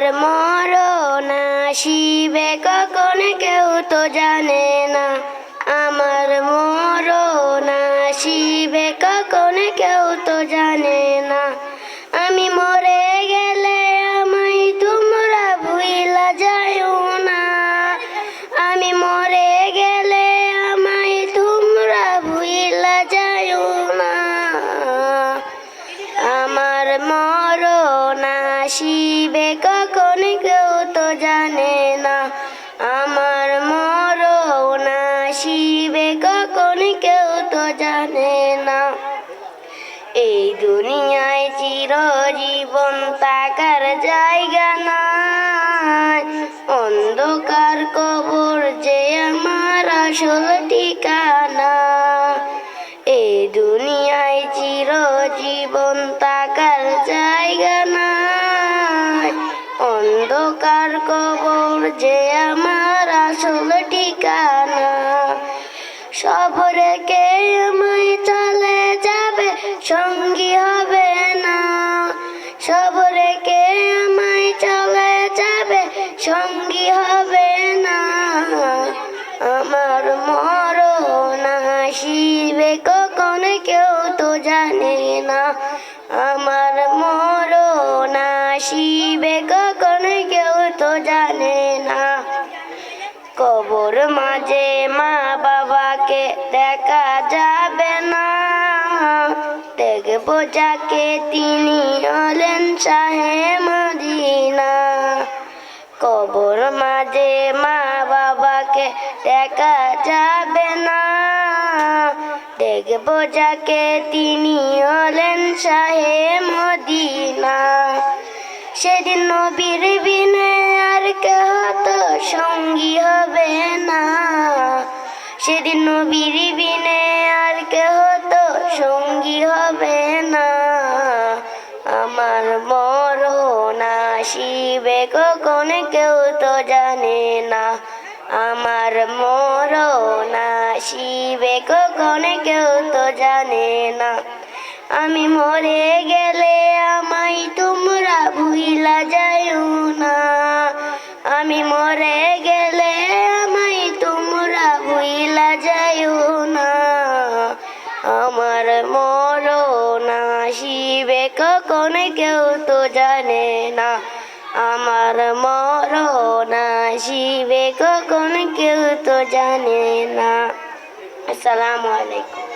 আমার মরণ আসিবে কখন কেউ তো জানে না। আমার মরণ আসিবে কখন কেউ তো জানে না। আমি মরে গেলে আমায় তোমরা ভুইলা যাইও না। আমি মরে গেলে আমায় তোমরা ভুইলা যাইও না। আমার মরণ আসিবে কখন কেউ তো জানে না। আমার মরণ আসিবে কখন কেউ তো জানে না। এই দুনিয়ায় চিরজীবন তাকার জায়গা নাই। অন্ধকার কবর যে আমার আসল ঠিকানা। এই দুনিয়ায় চিরজীবন তাকার অন্ধকার কবর যে আমার আসল ঠিকানা। সব রেখে আমায় চলে যাবে, সঙ্গী হবে না। সব রেখে আমায় চলে যাবে, সঙ্গী হবে কবর মাঝে মা বাবাকে দেখা যাবে না। দেখব যাকে তিনি হলেন শাহে মদিনা। কবর মাঝে মা বাবাকে দেখা যাবে না। দেখব যাকে তিনি হলেন শাহে মদিনা। সেদিন নবীর সেদিন নবীর বিনে আর কেহ তো সঙ্গী হবে না। আমার মরণ আসিবে কখন কেউ তো জানে না। আমার মরণ আসিবে কখন কেউ তো জানে না। আমি মরে গেলে আমায় আমার মরণ আসিবে, কখন কেউ তো জানে না। আমার মরণ আসিবে, কখন কেউ তো জানে না। আসসালামু আলাইকুম।